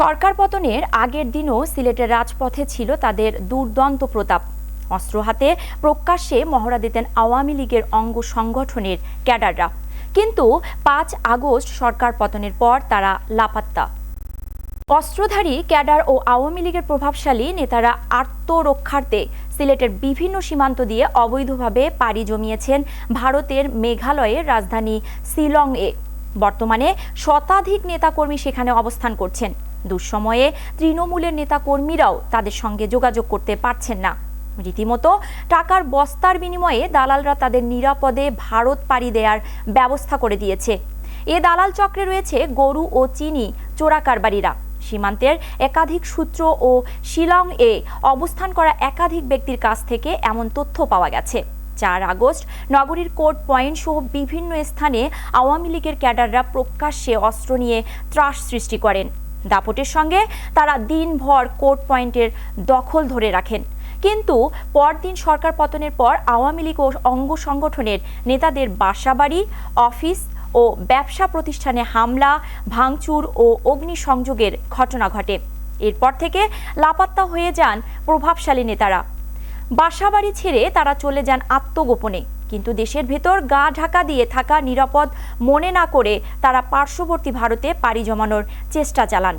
সরকার পতনের আগের দিনও সিলেটের রাজপথে ছিল তাদের দুর্দন্ত প্রতাপ। অস্ত্র হাতে প্রকাশ্যে মহড়া দিতেন আওয়ামী লীগের অঙ্গ সংগঠনের ক্যাডাররা। কিন্তু পাঁচ আগস্ট সরকার পতনের পর তারা লাপাত্তা। অস্ত্রধারী ক্যাডার ও আওয়ামী লীগের প্রভাবশালী নেতারা আত্মরক্ষার্থে সিলেটের বিভিন্ন সীমান্ত দিয়ে অবৈধভাবে পাড়ি জমিয়েছেন ভারতের মেঘালয়ের রাজধানী শিলং এ বর্তমানে শতাধিক নেতাকর্মী সেখানে অবস্থান করছেন। দুঃসময়ে তৃণমূলের নেতাকর্মীরাও তাদের সঙ্গে যোগাযোগ করতে পারছেন না। রীতিমতো টাকার বস্তার বিনিময়ে দালালরা তাদের নিরাপদে ভারত পাড়ি দেওয়ার ব্যবস্থা করে দিয়েছে। এ দালাল চক্রে রয়েছে গরু ও চিনি চোরা কারবারিরা সীমান্তের একাধিক সূত্র ও শিলং এ অবস্থান করা একাধিক ব্যক্তির কাছ থেকে এমন তথ্য পাওয়া গেছে। চার আগস্ট নগরীর কোর্ট পয়েন্ট সহ বিভিন্ন স্থানে আওয়ামী লীগের ক্যাডাররা প্রকাশ্যে অস্ত্র নিয়ে ত্রাস সৃষ্টি করেন। দাপটের সঙ্গে তারা দিনভর কোর্ট পয়েন্টের দখল ধরে রাখেন। কিন্তু পরদিন সরকার পতনের পর আওয়ামী লীগ ও অঙ্গ সংগঠনের নেতাদের বাসাবাড়ি, অফিস ও ব্যবসা প্রতিষ্ঠানে হামলা, ভাঙচুর ও অগ্নিসংযোগের ঘটনা ঘটে। এরপর থেকে লাপাত্তা হয়ে যান প্রভাবশালী নেতারা। বাসাবাড়ি ছেড়ে তারা চলে যান আত্মগোপনে। কিন্তু দেশের ভেতর গা ঢাকা দিয়ে থাকা নিরাপদ মনে না করে তারা পার্শ্ববর্তী ভারতে পাড়ি জমানোর চেষ্টা চালান।